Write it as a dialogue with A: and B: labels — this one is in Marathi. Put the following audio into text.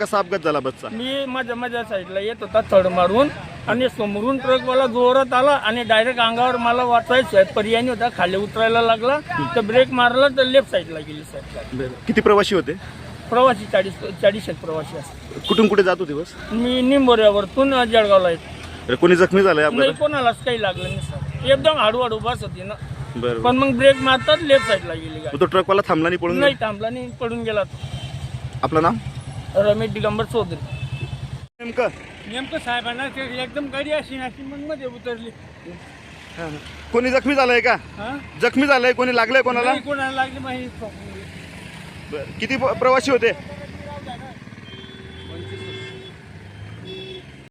A: कसा अपघात झाला बसचा
B: मी माझ्या माझ्या साईडला येत होता थड मारून आणि समोरून ट्रकवाला जोरात आला आणि डायरेक्ट अंगावर मला वाचायचं पर्याय नाही होता खाली उतरायला लागला. तर ब्रेक मारला तर लेफ्ट साईडला गेली साईडला
A: किती प्रवासी होते?
B: प्रवासी चाळीस चाळीस आहेत प्रवासी असतात.
A: कुठून कुठे जात होते बस?
B: मी निंबोऱ्यावरतून जळगावला येतो.
A: कोणी जखमी झालं
B: कोणालाच काही लागलं नाही सर. एकदम हळूहळू बस होती ना.
A: बरं
B: पण मग ब्रेक मारतात लेफ्ट साईडला गेली गाडी.
A: मग तो ट्रकवाला थांबला नाही पळून
B: नाही थांबला नाही पडून गेला तो.
A: आपलं नाव?
B: रमेश दिगंबर चौधरी.
A: नेमकं?
B: नेमकं साहेबांना ते एकदम गाडी अशी अशी मग मध्ये उतरली.
A: कोणी जखमी झालंय का?
B: हा?
A: जखमी झालंय कोणी लागलंय कोणाला?
B: कोणाला लागली माहिती
A: बरं. किती प- प्रवासी होते?